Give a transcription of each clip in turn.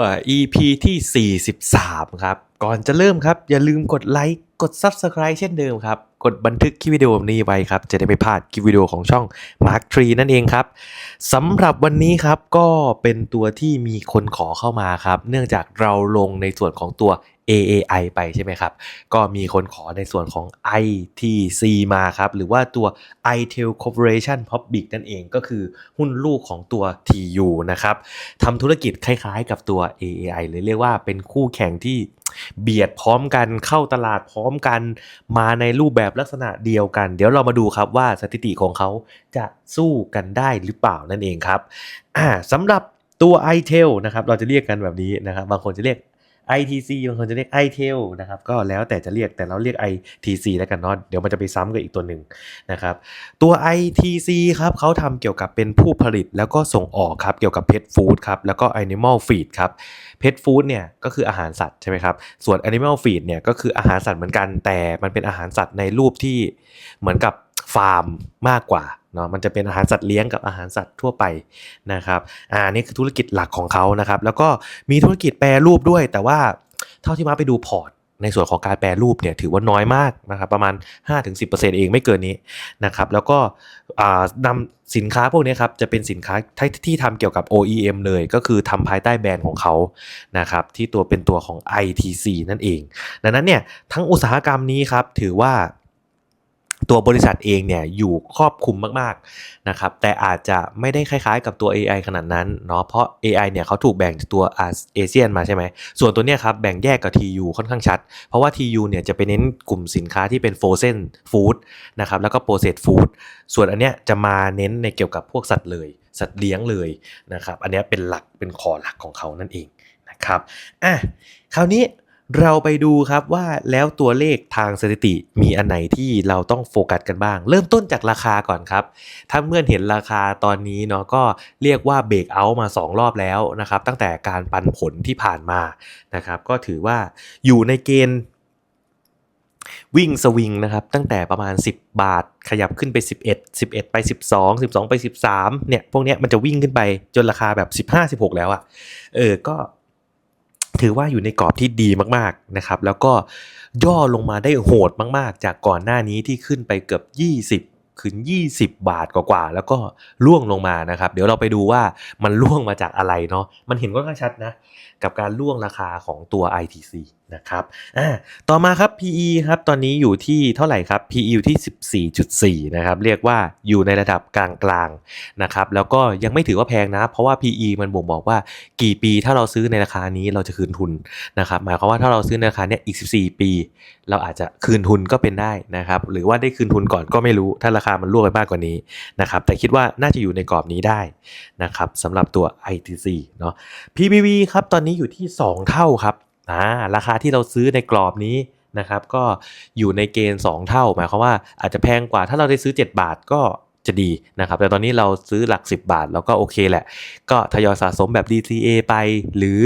ว่า EP ที่ 43 ครับ ก่อนจะเริ่มครับ อย่าลืมกดไลค์ กด Subscribe เช่นเดิมครับ กดบันทึกคลิปวิดีโอนี้ไว้ครับ จะได้ไม่พลาดคลิปวิดีโอของช่อง Mark Tree นั่นเองครับสำหรับวันนี้ครับก็เป็นตัวที่มีคนขอเข้ามาครับ เนื่องจากเราลงในส่วนของตัว AAI ไปใช่ไหมครับ ก็มีคนขอในส่วนของ ITC มาครับ หรือว่าตัว iTel Corporation Public นั่นเองก็คือหุ้นลูกของตัว TU นะครับทำธุรกิจคล้ายๆกับตัว AAI เลยเรียกว่าเป็นคู่แข่งที่เบียดพร้อมกันเข้าตลาดพร้อมกัน มาในรูปแบบลักษณะเดียวกัน เดี๋ยวเรามาดูครับว่าสถิติของเขาจะสู้กันได้หรือเปล่านั่นเองครับสำหรับตัว iTel นะครับเราจะเรียกกันแบบนี้นะครับบางคนจะเรียก ITC บางคนจะเรียก iTel นะครับก็แล้วแต่จะเรียกแต่เราเรียก ITC แล้วกันเนาะเดี๋ยวมันจะไปซ้ำกับอีกตัวหนึ่งนะครับตัว ITC ครับเขาทำเกี่ยวกับเป็นผู้ผลิตแล้วก็ส่งออกครับเกี่ยวกับ Pet Food ครับแล้วก็ Animal Feed ครับ Pet Food เนี่ยก็คืออาหารสัตว์ใช่ไหมครับส่วน Animal Feed เนี่ยก็คืออาหารสัตว์เหมือนกันแต่มันเป็นอาหารสัตว์ในรูปที่เหมือนกับ ฟาร์มมากกว่าเนาะมันจะเป็นอาหารสัตว์เลี้ยงกับอาหารสัตว์ทั่วไปนะครับอ่านี่คือธุรกิจหลักของเขานะครับ แล้วก็มีธุรกิจแปรรูปด้วย แต่ว่าเท่าที่มาไปดูพอร์ตในส่วนของการแปรรูปเนี่ยถือว่าน้อยมากนะครับประมาณ 5-10%เองไม่เกินนี้นะครับแล้วก็นำสินค้าพวกนี้ครับจะเป็นสินค้าที่ทำเกี่ยวกับ OEM เลยก็คือทำภายใต้แบรนด์ของเขานะครับที่ตัวเป็นตัวของ ITC นั่นเอง ดังนั้นเนี่ยทั้งอุตสาหกรรมนี้ครับถือว่า ตัวบริษัทเองเนี่ยอยู่ครอบคลุมมากๆนะครับแต่อาจจะไม่ได้คล้ายๆ กับตัว AI ขนาดนั้นเนาะเพราะ AI เนี่ยเขาถูกแบ่งตัวเอเชียนมาใช่ไหมส่วนตัวเนี้ยครับแบ่งแยกกับ TU ค่อนข้างชัด เพราะว่า TU เนี่ยจะไปเน้นกลุ่มสินค้าที่เป็น frozen food นะครับแล้วก็ processed food ส่วนอันเนี้ยจะมาเน้นในเกี่ยวกับพวกสัตว์เลย สัตว์เลี้ยงเลยนะครับอันเนี้ยเป็นหลักเป็นคอหลักของเขานั่นเองนะครับอะคราวนี้ เราไปดูครับว่าแล้วตัวเลขทางสถิติมีอันไหนที่เราต้องโฟกัสกันบ้าง เริ่มต้นจากราคาก่อนครับ ถ้าเมื่อนเห็นราคาตอนนี้เนาะก็เรียกว่าเบรกเอาท์มา 2 รอบแล้วนะครับ ตั้งแต่การปันผลที่ผ่านมานะครับ ก็ถือว่าอยู่ในเกณฑ์วิ่งสวิงนะครับ ตั้งแต่ประมาณ 10 บาทขยับขึ้นไป 11 11 ไป 12 12 ไป 13เนี่ยพวกเนี้ยมันจะวิ่งขึ้นไปจนราคาแบบ 15 16 แล้วอะ่ะเออก็ ถือว่าอยู่ในกรอบที่ดีมากๆนะครับ แล้วก็ย่อลงมาได้โหดมากๆ จากก่อนหน้านี้ที่ขึ้นไปเกือบ 20ขึ้น 20 บาทกว่าๆ แล้วก็ล่วงลงมานะครับ เดี๋ยวเราไปดูว่ามันล่วงมาจากอะไรเนาะ มันเห็นค่อนข้างชัดนะ กับการล่วงราคาของตัว ITC นะครับอ่าต่อมาครับ PE ครับ ตอนนี้อยู่ที่เท่าไหร่ครับ PE อยู่ที่ 14.4 นะครับ เรียกว่าอยู่ในระดับกลางๆ นะครับ แล้วก็ยังไม่ถือว่าแพงนะ เพราะว่า PE มันบ่งบอกว่ากี่ปีถ้าเราซื้อในราคานี้เราจะคืนทุนนะครับ หมายความว่าถ้าเราซื้อในราคาเนี้ยอีก 14 ปี เราอาจจะคืนทุนก็เป็นได้นะครับ หรือว่าได้คืนทุนก่อนก็ไม่รู้ ถ้าราคามันล่วงไปมากกว่านี้นะครับ แต่คิดว่าน่าจะอยู่ในกรอบนี้ได้นะครับสำหรับตัว ITC เนาะ PBV ครับ ตอนนี้อยู่ที่ 2 เท่าครับ อ่าราคาที่เราซื้อในกรอบนี้นะครับก็อยู่ในเกณฑ์ 2 เท่า หมายความว่าอาจจะแพงกว่าถ้าเราได้ซื้อ 7 บาทก็จะดีนะครับ แต่ตอนนี้เราซื้อหลัก 10 บาท แล้วก็โอเคแหละ ก็ทยอยสะสมแบบ DCA ไป หรือ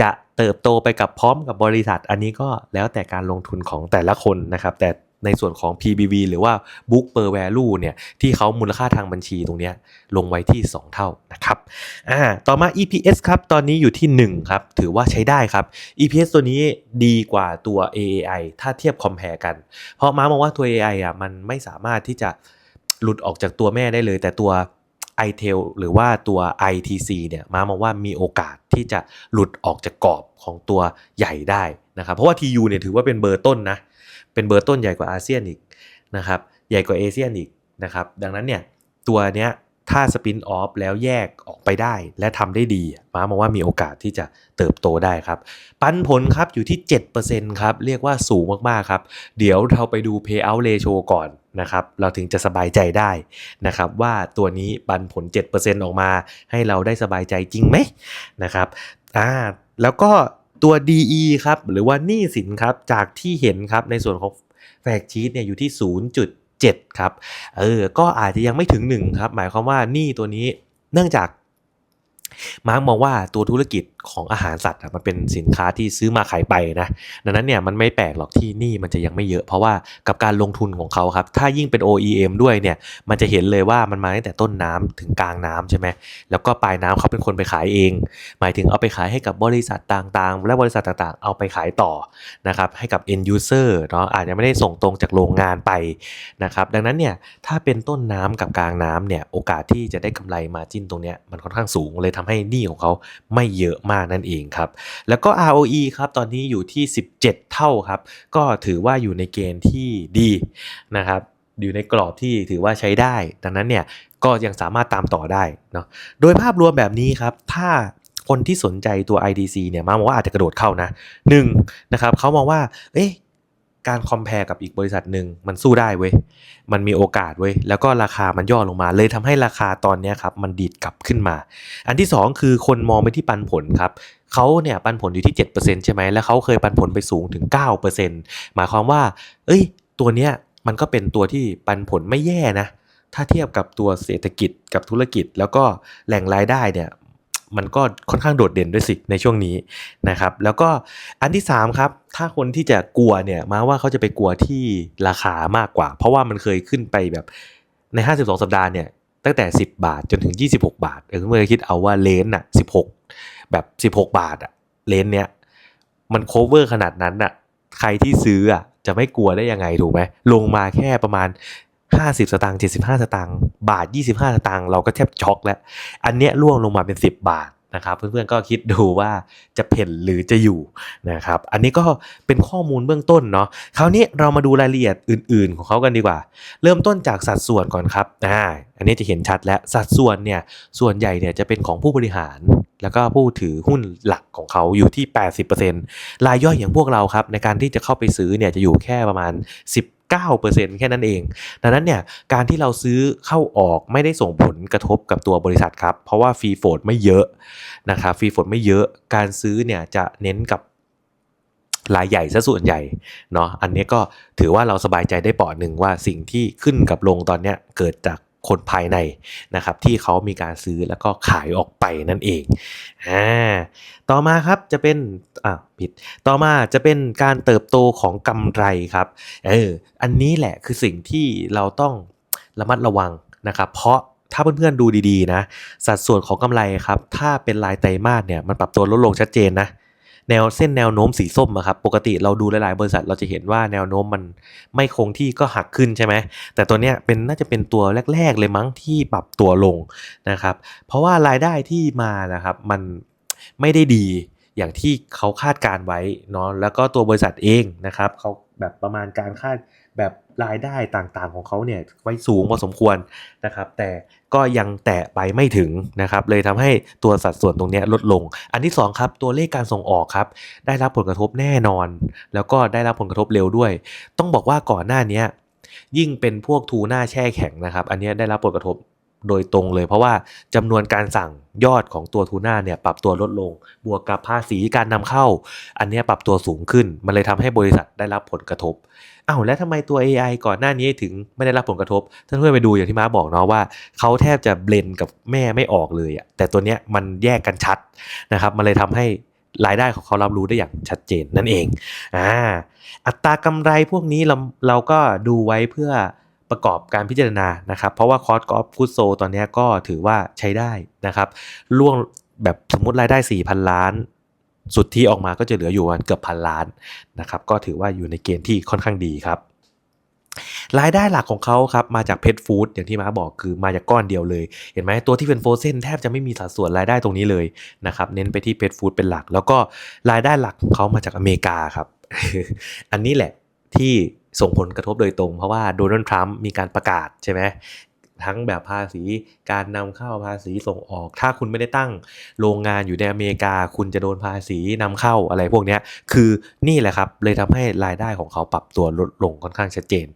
จะเติบโตไปกับพร้อมกับบริษัท อันนี้ก็แล้วแต่การลงทุนของแต่ละคนนะครับ แต่ ในส่วนของ PBV หรือว่า Book per Value เนี่ยที่เขามูลค่าทางบัญชีตรงนี้ลงไว้ที่ 2 เท่านะครับอ่าต่อมา EPS ครับ ตอนนี้อยู่ที่ 1 ครับ ถือว่าใช้ได้ครับ EPS ตัวนี้ดีกว่าตัว AAI ถ้าเทียบคอม p พ r e กัน เพราะม้ามองว่าตัว AI อะมันไม่สามารถที่จะหลุดออกจากตัวแม่ได้เลย แต่ตัว iTel หรือว่าตัว ITC เนี่ยม้ามองว่ามีโอกาสที่จะหลุดออกจากกรอบของตัวใหญ่ได้นะครับเพราะว่า TU เนี่ยถือว่าเป็นเบอร์ต้นนะ เป็นเบอร์ต้นใหญ่กว่าอาเซียนอีกนะครับใหญ่กว่าเอเชียนอีกนะครับดังนั้นเนี่ยตัวเนี้ยถ้าสปินออฟแล้วแยกออกไปได้ และทำได้ดีม้ามองว่ามีโอกาสที่จะเติบโตได้ครับ ปันผลครับอยู่ที่ 7%ครับ เรียกว่าสูงมาก ๆ ครับ เดี๋ยวเราไปดู payout ratio ก่อนนะครับ เราถึงจะสบายใจได้นะครับ ว่าตัวนี้ปันผล 7%ออกมา ให้เราได้สบายใจจริงไหมนะครับอ่าแล้วก็ ตัว DE ครับหรือว่าหนี้สินครับจากที่เห็นครับในส่วนของแฟกชีตเนี่ยอยู่ที่ 0.7 ครับเออก็อาจจะยังไม่ถึง 1 ครับ หมายความว่าหนี้ตัวนี้เนื่องจากมาร์กมองว่าตัวธุรกิจของอาหารสัตว์มันเป็นสินค้าที่ซื้อมาขายไปนะดังนั้นเนี่ยมันไม่แปลกหรอกที่นี่มันจะยังไม่เยอะเพราะว่ากับการลงทุนของเขาครับ ถ้ายิ่งเป็น OEM ด้วยเนี่ยมันจะเห็นเลยว่ามันมาตั้งแต่ต้นน้ำถึงกลางน้ำใช่ไหมแล้วก็ปลายน้ำเขาเป็นคนไปขายเอง หมายถึงเอาไปขายให้กับบริษัทต่างๆ และบริษัทต่างๆ เอาไปขายต่อนะครับให้กับ end user เนาะอาจจะไม่ได้ส่งตรงจากโรงงานไปนะครับดังนั้นเนี่ยถ้าเป็นต้นน้ำกับกลางน้ำเนี่ยโอกาสที่จะได้กำไรมาจิ้นตรงเนี้ยมันค่อนข้างสูงเลยทำให้หนี้ของเขาไม่เยอะมากนั่นเองครับ แล้วก็ ROE ครับตอนนี้อยู่ที่ 17 เท่าครับ ก็ถือว่าอยู่ในเกณฑ์ที่ดีนะครับอยู่ในกรอบที่ถือว่าใช้ได้ ดังนั้นเนี่ยก็ยังสามารถตามต่อได้เนาะโดยภาพรวมแบบนี้ครับถ้าคนที่สนใจตัว IDC เนี่ยมามองว่าอาจจะกระโดดเข้านะหนึ่งนะครับเขามองว่าเอ๊ะ การคอมเพลกับอีกบริษัทหนึ่งมันสู้ได้เว้ย มันมีโอกาสเว้ย แล้วก็ราคามันย่อลงมา เลยทำให้ราคาตอนนี้ครับมันดีดกลับขึ้นมา อันที่สองคือคนมองไปที่ปันผลครับเขาเนี่ยปันผลอยู่ที่ 7%ใช่ไหมแล้วเขาเคยปันผลไปสูงถึง 9%หมายความว่า เอ้ย ตัวเนี้ยมันก็เป็นตัวที่ปันผลไม่แย่นะ ถ้าเทียบกับตัวเศรษฐกิจกับธุรกิจ แล้วก็แหล่งรายได้เนี่ย มันก็ค่อนข้างโดดเด่นด้วยสิในช่วงนี้นะครับ แล้วก็อันที่3ครับถ้าคนที่จะกลัวเนี่ยมาว่าเขาจะไปกลัวที่ราคามากกว่า เพราะว่ามันเคยขึ้นไปแบบใน 52 สัปดาห์เนี่ยตั้งแต่ 10 บาทจนถึง 26 บาทเออเมื่อคิดเอาว่าเลนน่ะ16 แบบ 16 บาทอะเลนเนี้ยมันโคเวอร์ขนาดนั้นอะใครที่ซื้ออะจะไม่กลัวได้ยังไงถูกไหมลงมาแค่ประมาณ 50 สตางค์75 สตางค์บาท 25 สตางค์เราก็แทบช็อกแล้ว อันเนี้ยร่วงลงมาเป็น 10 บาทนะครับเพื่อนๆก็คิดดูว่าจะเพ่นหรือจะอยู่นะครับอันนี้ก็เป็นข้อมูลเบื้องต้นเนาะคราวนี้เรามาดูรายละเอียดอื่น ๆ ของเขากันดีกว่า เริ่มต้นจากสัดส่วนก่อนครับอ่าอันนี้จะเห็นชัดแล้วสัดส่วนเนี่ยส่วนใหญ่เนี่ยจะเป็นของผู้บริหาร แล้วก็ผู้ถือหุ้นหลักของเขาอยู่ที่ 80%รายย่อยอย่างพวกเราครับในการที่จะเข้าไปซื้อเนี่ยจะอยู่แค่ประมาณ 9%แค่นั้นเอง ดังนั้นเนี่ยการที่เราซื้อเข้าออกไม่ได้ส่งผลกระทบกับตัวบริษัทครับ เพราะว่าฟรีโฟดไม่เยอะนะครับฟรีโฟดไม่เยอะการซื้อเนี่ยจะเน้นกับรายใหญ่ซะส่วนใหญ่เนาะอันนี้ก็ถือว่าเราสบายใจได้ปอดหนึ่งว่าสิ่งที่ขึ้นกับลงตอนเนี้ยเกิดจาก คนภายในนะครับที่เขามีการซื้อแล้วก็ขายออกไปนั่นเองอ่าต่อมาครับจะเป็นอ่าผิดต่อมาจะเป็นการเติบโตของกำไรครับเอออันนี้แหละคือสิ่งที่เราต้องระมัดระวังนะครับ เพราะถ้าเพื่อนๆดูดีๆนะ สัดส่วนของกำไรครับ ถ้าเป็นรายไตรมาสเนี่ยมันปรับตัวลดลงชัดเจนนะ แนวเส้นแนวโน้มสีส้มอะครับปกติเราดูหลายๆบริษัทเราจะเห็นว่าแนวโน้มมันไม่คงที่ก็หักขึ้นใช่ไหมแต่ตัวเนี้ยเป็นน่าจะเป็นตัวแรก ๆ เลยมั้งที่ปรับตัวลงนะครับ เพราะว่ารายได้ที่มานะครับมันไม่ได้ดีอย่างที่เขาคาดการไว้เนาะแล้วก็ตัวบริษัทเองนะครับเขาแบบประมาณการคาดแบบรายได้ต่างๆของเขาเนี่ยไว้สูงพอสมควรนะครับ แต่ ก็ยังแตะไปไม่ถึงนะครับเลยทำให้ตัวสัดส่วนตรงนี้ลดลง อันที่สองครับตัวเลขการส่งออกครับได้รับผลกระทบแน่นอน แล้วก็ได้รับผลกระทบเร็วด้วย ต้องบอกว่าก่อนหน้านี้ยิ่งเป็นพวกทูน่าแช่แข็งนะครับ อันนี้ได้รับผลกระทบ โดยตรงเลย เพราะว่าจำนวนการสั่งยอดของตัวทูน่าเนี่ยปรับตัวลดลง บวกกับภาษีการนำเข้า อันนี้ปรับตัวสูงขึ้น มันเลยทำให้บริษัทได้รับผลกระทบอ้าวแล้วทำไมตัว AI ก่อนหน้านี้ถึงไม่ได้รับผลกระทบท่านเพื่อนไปดูอย่างที่มาบอกเนาะว่าเขาแทบจะเบลนกับแม่ไม่ออกเลยอะแต่ตัวเนี้ยมันแยกกันชัดนะครับมันเลยทำให้รายได้ของเขารับรู้ได้อย่างชัดเจนนั่นเองอ่าอัตรากำไรพวกนี้เราเราก็ดูไว้เพื่อ ประกอบการพิจารณานะครับ เพราะว่าคอร์สกอล์ฟฟุตโซตอนนี้ก็ถือว่าใช้ได้นะครับล่วงแบบสมมติรายได้ 4,000 ล้าน สุดที่ออกมาก็จะเหลืออยู่เกือบพันล้านนะครับก็ถือว่าอยู่ในเกณฑ์ที่ค่อนข้างดีครับรายได้หลักของเขาครับมาจากเพ t ฟู้ดอย่างที่มาบอกคือมาจากก้อนเดียวเลย เห็นไหมตัวที่เป็นโฟเซนแทบจะไม่มีสัดส่วนรายได้ตรงนี้เลยนะครับเน้นไปที่เพ t ฟู้ดเป็นหลัก แล้วก็รายได้หลักของเขามาจากอเมริกาครับ อันนี้แหละที่ ส่งผลกระทบโดยตรง เพราะว่าโดนัลด์ทรัมป์มีการประกาศใช่ไหมทั้งแบบภาษีการนำเข้าภาษีส่งออก ถ้าคุณไม่ได้ตั้งโรงงานอยู่ในอเมริกา คุณจะโดนภาษีนำเข้าอะไรพวกนี้คือนี่แหละครับ เลยทำให้รายได้ของเขาปรับตัวลดลงค่อนข้างชัดเจน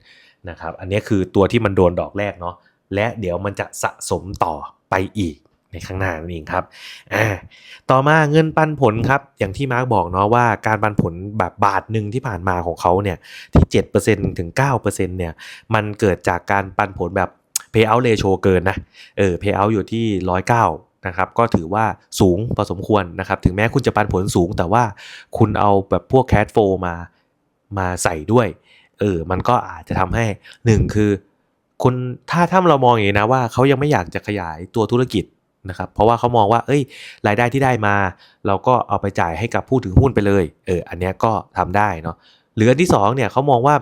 นะครับ อันนี้คือตัวที่มันโดนดอกแรกเนาะและเดี๋ยวมันจะสะสมต่อไปอีก ในข้างหน้านั่นเองครับอ่าต่อมาเงินปันผลครับ อย่างที่มาร์กบอกเนาะว่าการปันผลแบบบาทหนึ่งที่ผ่านมาของเขาเนี่ยที่ 7%ถึง 9%เนี่ยมันเกิดจากการปันผลแบบ payout ratio เกินนะเออ payout อยู่ที่ 109นะครับก็ถือว่าสูงพอสมควรนะครับถึงแม้คุณจะปันผลสูง แต่ว่าคุณเอาแบบพวกแคดโฟมามาใส่ด้วยเออมันก็อาจจะทำให้หนึ่งคือ คุณถ้าถ้าเรามองอย่างนี้นะว่าเขายังไม่อยากจะขยายตัวธุรกิจ นะครับเพราะว่าเขามองว่าเอ้ย รายได้ที่ได้มา เราก็เอาไปจ่ายให้กับผู้ถือหุ้นไปเลยเอออันเนี้ยก็ทำได้เนาะหรืออันที่สองเนี่ยเขามองว่า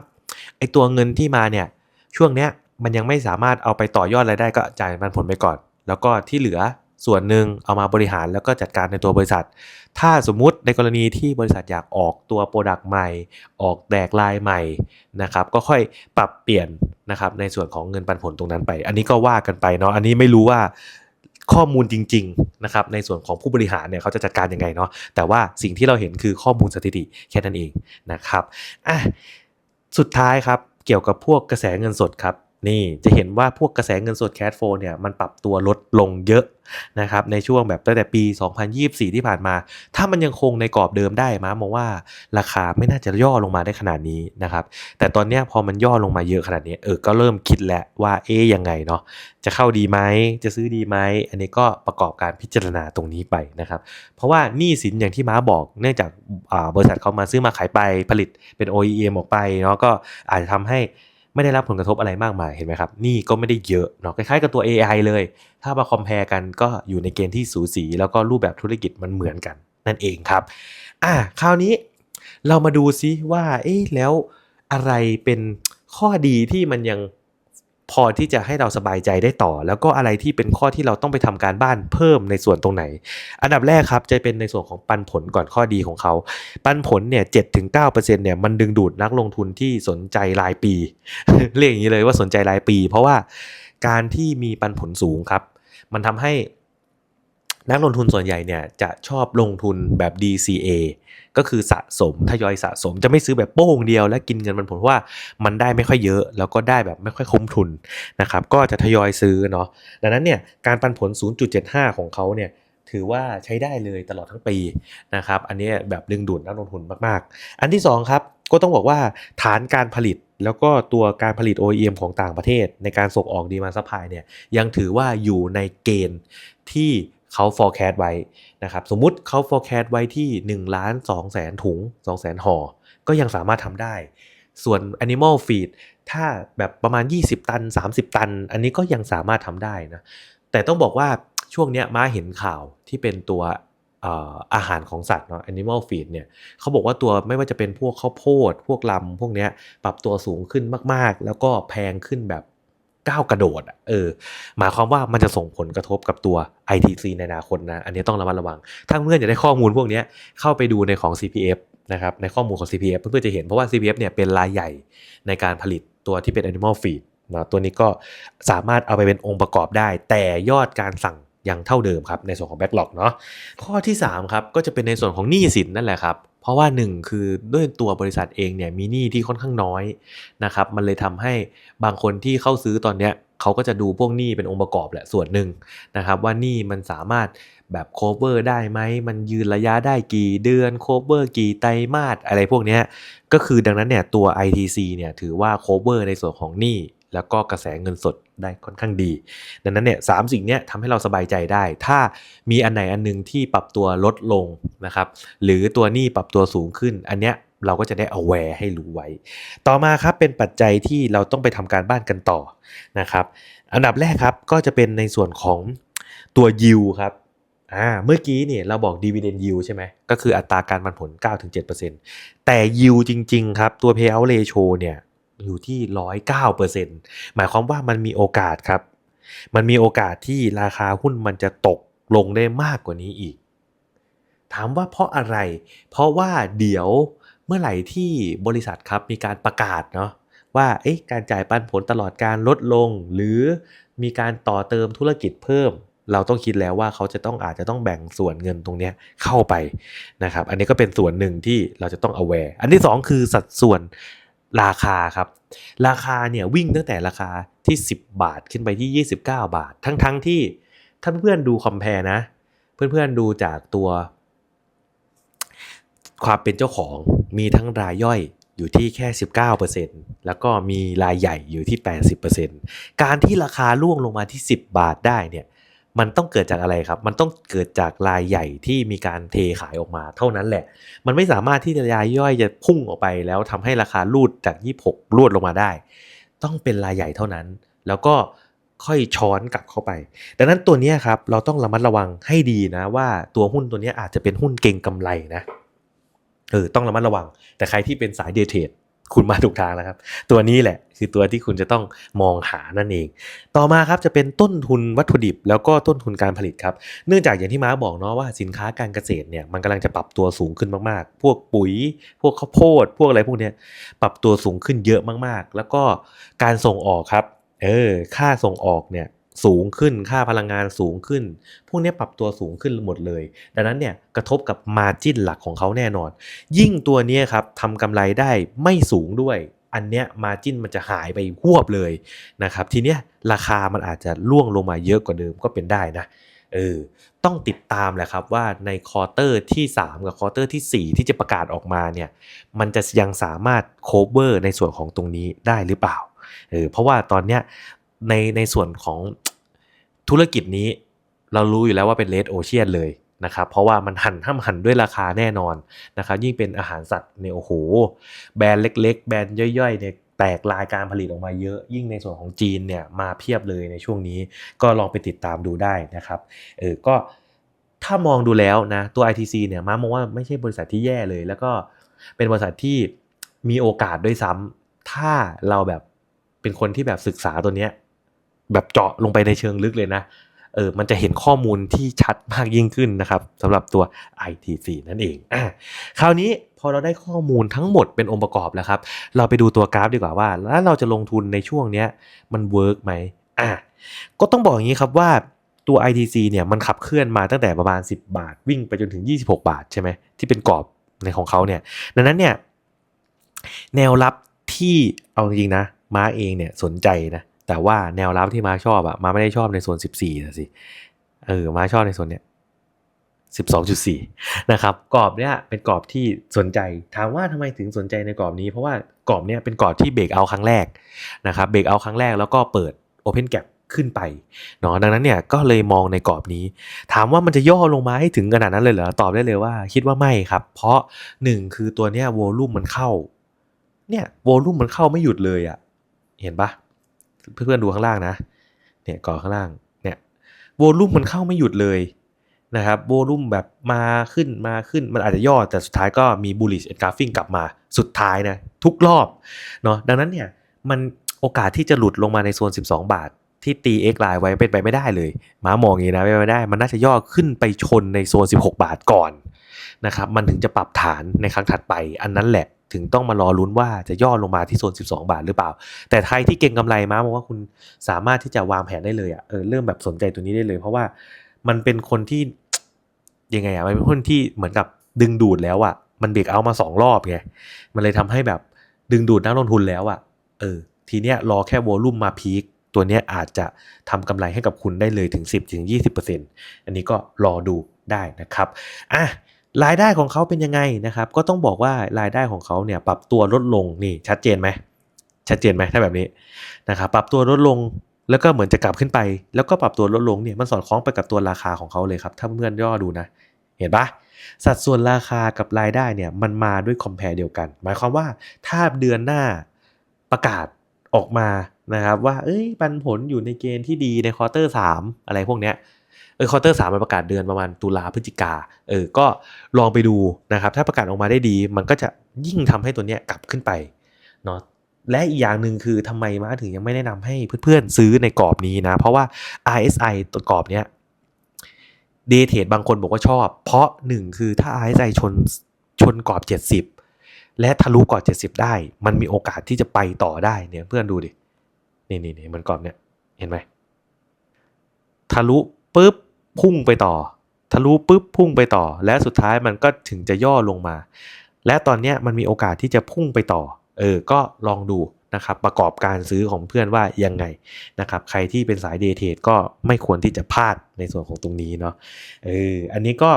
ไอ้ตัวเงินที่มาเนี่ยช่วงเนี้ยมันยังไม่สามารถเอาไปต่อยอดรายได้ก็จ่ายมันผลไปก่อน แล้วก็ที่เหลือส่วนหนึ่งเอามาบริหารแล้วก็จัดการในตัวบริษัท ถ้าสมมุติในกรณีที่บริษัทอยากออกตัวโปรดักต์ใหม่ ออกแดกลายใหม่นะครับก็ค่อยปรับเปลี่ยนนะครับในส่วนของเงินปันผลตรงนั้นไป อันนี้ก็ว่ากันไปเนาะอันนี้ไม่รู้ว่า ข้อมูลจริงๆนะครับในส่วนของผู้บริหารเนี่ยเขาจะจัดการยังไงเนาะแต่ว่าสิ่งที่เราเห็นคือข้อมูลสถิติแค่นั้นเองนะครับอะสุดท้ายครับเกี่ยวกับพวกกระแสเงินสดครับนี่จะเห็นว่าพวกกระแสเงินสดแคดโฟเนี่ยมันปรับตัวลดลงเยอะ นะครับในช่วงแบบตั้งแต่ปี 2024 ที่ผ่านมา ถ้ามันยังคงในกรอบเดิมได้มามองว่าราคาไม่น่าจะย่อลงมาได้ขนาดนี้นะครับแต่ตอนนี้พอมันย่อลงมาเยอะขนาดนี้เออก็เริ่มคิดแล้วว่าเอ๊ยยังไงเนาะจะเข้าดีไหมจะซื้อดีไหมอันนี้ก็ประกอบการพิจารณาตรงนี้ไปนะครับเพราะว่านี้สินอย่างที่ม้าบอกเนื่องจากบริษัทเขามาซื้อมาขายไปผลิตเป็น OEM ออกไปเนาะก็อาจจะทำให้ ไม่ได้รับผลกระทบอะไรมากมายเห็นไหมครับนี่ก็ไม่ได้เยอะเนาะคล้ายๆกับตัว AI เลย ถ้ามาคอมเพลกันก็อยู่ในเกณฑ์ที่สูสี แล้วก็รูปแบบธุรกิจมันเหมือนกัน นั่นเองครับอะคราวนี้เรามาดูซิว่าเอ๊ะแล้วอะไรเป็นข้อดีที่มันยัง พอที่จะให้เราสบายใจได้ต่อ แล้วก็อะไรที่เป็นข้อที่เราต้องไปทำการบ้านเพิ่มในส่วนตรงไหน อันดับแรกครับจะเป็นในส่วนของปันผลก่อนข้อดีของเขา ปันผลเนี่ยเจ็ดถึงเก้าเปอร์เซ็นต์เนี่ยมันดึงดูดนักลงทุนที่สนใจรายปี เรียกอย่างนี้เลยว่าสนใจรายปี เพราะว่าการที่มีปันผลสูงครับ มันทำให้ นักลงทุนส่วนใหญ่เนี่ยจะชอบลงทุนแบบ DCA ก็คือสะสมทยอยสะสมจะไม่ซื้อแบบโป้งเดียวและกินเงินมันผลว่ามันได้ไม่ค่อยเยอะ แล้วก็ได้แบบไม่ค่อยคุ้มทุนนะครับก็จะทยอยซื้อเนาะดังนั้นเนี่ยการปันผล 0.75 ของเขาเนี่ยถือว่าใช้ได้เลยตลอดทั้งปีนะครับอันนี้แบบดึงดูดนักลงทุนมากๆ อันที่2ครับก็ต้องบอกว่าฐานการผลิตแล้วก็ตัวการผลิต OEM ของต่างประเทศ ในการส่งออกดีมาซัพพลายเนี่ยยังถือว่าอยู่ในเกณฑ์ที่ เขา forecast ไว้นะครับสมมุติเขา forecast ไว้ที่1ล้าน2แสนถุง2แสนห่อก็ยังสามารถทำได้ ส่วน animal feed ถ้าแบบประมาณ 20 ตัน 30 ตัน อันนี้ก็ยังสามารถทำได้นะแต่ต้องบอกว่าช่วงนี้ม้าเห็นข่าวที่เป็นตัวอาหารของสัตว์เนาะ animal feed เนี่ยเขาบอกว่าตัวไม่ว่าจะเป็นพวกข้าวโพด พวกลำพวกเนี้ยปรับตัวสูงขึ้นมากๆ แล้วก็แพงขึ้นแบบ ก้าวกระโดดเออหมายความว่ามันจะส่งผลกระทบกับตัว ITC ในอนาคตนะ อันนี้ต้องระมัดระวัง ถ้าเพื่อนอยากได้ข้อมูลพวกนี้เข้าไปดูในของ CPF นะครับในข้อมูลของ CPF เพื่อนๆจะเห็นเพราะว่า CPF เนี่ยเป็นรายใหญ่ในการผลิตตัวที่เป็น animal feed นะตัวนี้ก็สามารถเอาไปเป็นองค์ประกอบได้ แต่ยอดการสั่ง ยังเท่าเดิมครับในส่วนของ backlog เนาะข้อที่ 3 ครับ ก็จะเป็นในส่วนของหนี้สินนั่นแหละครับเพราะว่า 1 คือด้วยตัวบริษัทเองเนี่ยมีหนี้ที่ค่อนข้างน้อยนะครับมันเลยทำให้บางคนที่เข้าซื้อตอนเนี้ยเขาก็จะดูพวกหนี้เป็นองค์ประกอบแหละส่วนหนึ่งนะครับว่าหนี้มันสามารถแบบ cover ได้ไหม มันยืนระยะได้กี่เดือน cover กี่ไตรมาสอะไรพวกนี้ก็คือดังนั้นเนี่ยตัว ITC เนี่ยถือว่า cover ในส่วนของหนี้ แล้วก็กระแสเงินสดได้ค่อนข้างดี ดังนั้นเนี่ยสามสิ่งนี้ทำให้เราสบายใจได้ ถ้ามีอันไหนอันนึงที่ปรับตัวลดลงนะครับ หรือตัวหนี้ปรับตัวสูงขึ้น อันเนี้ยเราก็จะได้ aware ให้รู้ไว้ ต่อมาครับเป็นปัจจัยที่เราต้องไปทำการบ้านกันต่อนะครับ อันดับแรกครับก็จะเป็นในส่วนของตัว yield ครับอ่าเมื่อกี้เนี่ยเราบอก dividend yield ใช่ไหมก็คืออัตราการปันผล 9-7%แต่ yield จริง ๆ ครับ ตัว payout ratio เนี่ย อยู่ที่ร้อยเก้าเปอร์เซ็นหมายความว่ามันมีโอกาสครับ มันมีโอกาสที่ราคาหุ้นมันจะตกลงได้มากกว่านี้อีก ถามว่าเพราะอะไร เพราะว่าเดี๋ยวเมื่อไหร่ที่บริษัทครับมีการประกาศเนาะว่าเอ๊ะการจ่ายปันผลตลอดการลดลง หรือมีการต่อเติมธุรกิจเพิ่ม เราต้องคิดแล้วว่าเขาจะต้องอาจจะต้องแบ่งส่วนเงินตรงนี้เข้าไปนะครับ อันนี้ก็เป็นส่วนหนึ่งที่เราจะต้อง aware อันที่ 2 คือสัดส่วน ราคาครับ ราคาเนี่ยวิ่งตั้งแต่ราคาที่ 10 บาทขึ้นไปที่ 29 บาท ทั้งๆทที่ถ้านเพื่อนดูคอมเพลนะ เพื่อนๆดูจากตัว ความเป็นเจ้าของมีทั้งรายย่อยอยู่ที่แค่ 19%แล้วก็มีรายใหญ่อยู่ที่ 80%การที่ราคาล่วงลงมาที่ 10 บาทได้เนี่ย มันต้องเกิดจากอะไรครับ มันต้องเกิดจากรายใหญ่ที่มีการเทขายออกมาเท่านั้นแหละ มันไม่สามารถที่จะรายย่อยจะพุ่งออกไป แล้วทำให้ราคาลูดจาก 26ลูดลงมาได้ ต้องเป็นรายใหญ่เท่านั้น แล้วก็ค่อยช้อนกลับเข้าไป ดังนั้นตัวนี้ครับเราต้องระมัดระวังให้ดีนะว่าตัวหุ้นตัวนี้อาจจะเป็นหุ้นเก่งกำไรนะเออต้องระมัดระวัง แต่ใครที่เป็นสายเดย์เทรด คุณมาถูกทางแล้วครับ ตัวนี้แหละคือตัวที่คุณจะต้องมองหานั่นเอง ต่อมาครับจะเป็นต้นทุนวัตถุดิบ แล้วก็ต้นทุนการผลิตครับ เนื่องจากอย่างที่ม้าบอกเนาะว่าสินค้าการเกษตรเนี่ยมันกำลังจะปรับตัวสูงขึ้นมากๆ พวกปุ๋ย พวกข้าวโพด พวกอะไรพวกเนี้ยปรับตัวสูงขึ้นเยอะมากๆ แล้วก็การส่งออกครับเออค่าส่งออกเนี่ย สูงขึ้นค่าพลังงานสูงขึ้น พวกนี้ปรับตัวสูงขึ้นหมดเลย ดังนั้นเนี่ยกระทบกับมาจิ้นหลักของเขาแน่นอน ยิ่งตัวนี้ครับทำกำไรได้ไม่สูงด้วย อันเนี้ยมาจิ้นมันจะหายไปหวบเลยนะครับทีเนี้ยราคามันอาจจะล่วงลงมาเยอะกว่าเดิมก็เป็นได้นะเออต้องติดตามแหละครับว่าในควอเตอร์ที่ 3 กับควอเตอร์ที่ 4 ที่จะประกาศออกมาเนี่ยมันจะยังสามารถ cover ในส่วนของตรงนี้ได้หรือเปล่าเออเพราะว่าตอนเนี้ย ในในส่วนของธุรกิจนี้ เรารู้อยู่แล้วว่าเป็นเลดโอเชียนเลยนะครับเพราะว่ามันหันห้ามหันด้วยราคาแน่นอนนะครับยิ่งเป็นอาหารสัตว์เนี่ยโอ้โหแบรนด์เล็ก ๆ แบรนด์ย่อยๆเนี่ยแตกลายการผลิตออกมาเยอะ ยิ่งในส่วนของจีนเนี่ยมาเพียบเลยในช่วงนี้ก็ลองไปติดตามดูได้นะครับเออก็ถ้ามองดูแล้วนะตัว ITC เนี่ยมามองว่าไม่ใช่บริษัทที่แย่เลย แล้วก็เป็นบริษัทที่มีโอกาสด้วยซ้ำถ้าเราแบบเป็นคนที่แบบศึกษาตัวเนี้ย แบบเจาะลงไปในเชิงลึกเลยนะเออมันจะเห็นข้อมูลที่ชัดมากยิ่งขึ้นนะครับสำหรับตัว ITC นั่นเองอะคราวนี้พอเราได้ข้อมูลทั้งหมดเป็นองค์ประกอบแล้วครับ เราไปดูตัวกราฟดีกว่าว่า แล้วเราจะลงทุนในช่วงเนี้ยมันเวิร์กไหมอะก็ต้องบอกอย่างนี้ครับว่าตัว ITC เนี่ยมันขับเคลื่อนมาตั้งแต่ประมาณ 10 บาท วิ่งไปจนถึง 26 บาทใช่ไหมที่เป็นกรอบในของเขาเนี่ยดังนั้นเนี่ยแนวรับที่เอาจริงนะม้าเองเนี่ยสนใจนะ แต่ว่าแนวรับที่มาชอบอะมาไม่ได้ชอบในโซน14นะสิ เออ มาชอบในโซนเนี้ย12.4 นะครับ กรอบเนี้ยเป็นกรอบที่สนใจ ถามว่าทำไมถึงสนใจในกรอบนี้ เพราะว่ากรอบเนี้ยเป็นกรอบที่เบรกเอาครั้งแรกนะครับ เบรกเอาครั้งแรกแล้วก็เปิด Open Gap ขึ้นไปเนาะดังนั้นเนี่ยก็เลยมองในกรอบนี้ ถามว่ามันจะย่อลงมาให้ถึงขนาดนั้นเลยเหรอตอบได้เลยว่าคิดว่าไม่ครับ เพราะหนึ่งคือตัวเนี้ยโวลูมมันเข้าเนี่ยโวลูมมันเข้าไม่หยุดเลยอะ่ะเห็นปะ เพื่อนๆดูข้างล่างนะเนี่ยกรอข้างล่างเนี่ยโวลูมมันเข้าไม่หยุดเลยนะครับโวลูมแบบมาขึ้นมาขึ้นมันอาจจะย่อแต่สุดท้ายก็มี bullish engulfing กลับมาสุดท้ายนะทุกรอบเนาะดังนั้นเนี่ยมันโอกาสที่จะหลุดลงมาในโซน 12 บาท ที่ตี X ไลน์ไว้เป็นไปไม่ได้เลยมามองอย่างนี้นะเป็นไปไม่ได้ มันน่าจะย่อขึ้นไปชนในโซน 16 บาทก่อนนะครับมันถึงจะปรับฐานในครั้งถัดไปอันนั้นแหละ ถึงต้องมารอลุ้นว่าจะย่อลงมาที่โซน 12 บาทหรือเปล่า แต่ใครที่เก่งกำไรมาบอกว่าคุณสามารถที่จะวางแผนได้เลยอะ่ะเออเริ่มแบบสนใจตัวนี้ได้เลย เพราะว่ามันเป็นคนที่ยังไงอะ่ะมันเป็นคนที่เหมือนกับดึงดูดแล้วอะ่ะมันเบรกเอามาสองรอบไงมันเลยทำให้แบบดึงดูดนักลงทุนแล้วอะ่ะเออทีเนี้ยรอแค่วอลลุ่มมาพีคตัวเนี้ยอาจจะทำกำไรให้กับคุณได้เลยถึง 10ถึง20%อันนี้ก็รอดูได้นะครับอะ รายได้ของเขาเป็นยังไงนะครับ ก็ต้องบอกว่ารายได้ของเขาเนี่ยปรับตัวลดลงนี่ชัดเจนไหมชัดเจนไหมถ้าแบบนี้นะครับปรับตัวลดลงแล้วก็เหมือนจะกลับขึ้นไป แล้วก็ปรับตัวลดลงเนี่ยมันสอดคล้องไปกับตัวราคาของเขาเลยครับ ถ้าเพื่อนย่อดูนะ เห็นปะสัดส่วนราคากับรายได้เนี่ยมันมาด้วยคอมเพลเดียวกัน หมายความว่าถ้าเดือนหน้าประกาศออกมานะครับ ว่าเอ้ยปันผลอยู่ในเกณฑ์ที่ดีในควอเตอร์สามอะไรพวกเนี้ย เออควอเตอร์สามมันประกาศเดือนประมาณตุลาพฤศจิกาเออก็ลองไปดูนะครับ ถ้าประกาศออกมาได้ดี มันก็จะยิ่งทำให้ตัวเนี้ยกลับขึ้นไปเนาะและอีกอย่างหนึ่งคือทำไมมาถึงยังไม่แนะนำให้เพื่อนๆซื้อในกรอบนี้นะ เพราะว่า RSI ตัวกรอบเนี้ยเดเทดบางคนบอกว่าชอบ เพราะหนึ่งคือถ้า RSI ชนชนกรอบ 70 และทะลุกรอบ 70 ได้ มันมีโอกาสที่จะไปต่อได้เนี่ยเพื่อนดูดินี่นี่นี่มันกรอบเนี้ยเห็นไหมทะลุปุ๊บ พุ่งไปต่อ ทะลุปุ๊บพุ่งไปต่อ และสุดท้ายมันก็ถึงจะย่อลงมา และตอนนี้มันมีโอกาสที่จะพุ่งไปต่อ เออ ก็ลองดูนะครับประกอบการซื้อของเพื่อนว่ายังไงนะครับใครที่เป็นสายเดเทรดก็ไม่ควรที่จะพลาดในส่วนของตรงนี้เนาะเอออันนี้ก็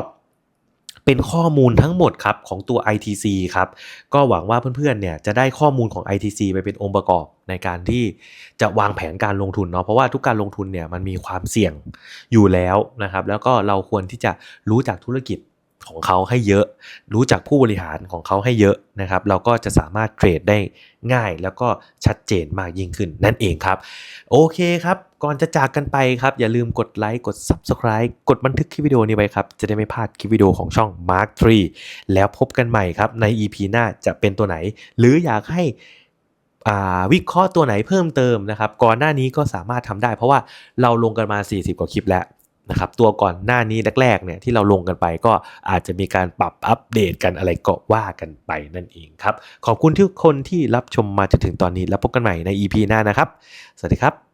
เป็นข้อมูลทั้งหมดครับของตัว ITC ครับ ก็หวังว่าเพื่อนๆเนี่ยจะได้ข้อมูลของ ITC ไปเป็นองค์ประกอบในการที่จะวางแผนการลงทุนเนาะเพราะว่าทุกการลงทุนเนี่ยมันมีความเสี่ยงอยู่แล้วนะครับ แล้วก็เราควรที่จะรู้จักธุรกิจของเขาให้เยอะ รู้จักผู้บริหารของเขาให้เยอะนะครับ เราก็จะสามารถเทรดได้ง่ายแล้วก็ชัดเจนมากยิ่งขึ้นนั่นเองครับ โอเคครับ ก่อนจะจากกันไปครับ อย่าลืมกดไลค์กด Subscribe กดบันทึกคลิปวิดีโอนี้ไว้ครับ จะได้ไม่พลาดคลิปวิดีโอของช่อง Mark 3 แล้วพบกันใหม่ครับ ใน EP หน้าจะเป็นตัวไหน หรืออยากให้วิเคราะห์ตัวไหนเพิ่มเติมนะครับ ก่อนหน้านี้ก็สามารถทำได้ เพราะว่าเราลงกันมา 40 กว่าคลิปแล้วนะครับตัวก่อนหน้านี้แรกๆเนี่ยที่เราลงกันไปก็อาจจะมีการปรับอัปเดตกันอะไรก็ว่ากันไปนั่นเองครับ ขอบคุณทุกคนที่รับชมมาจนถึงตอนนี้แล้วพบกันใหม่ใน EP หน้านะครับ สวัสดีครับ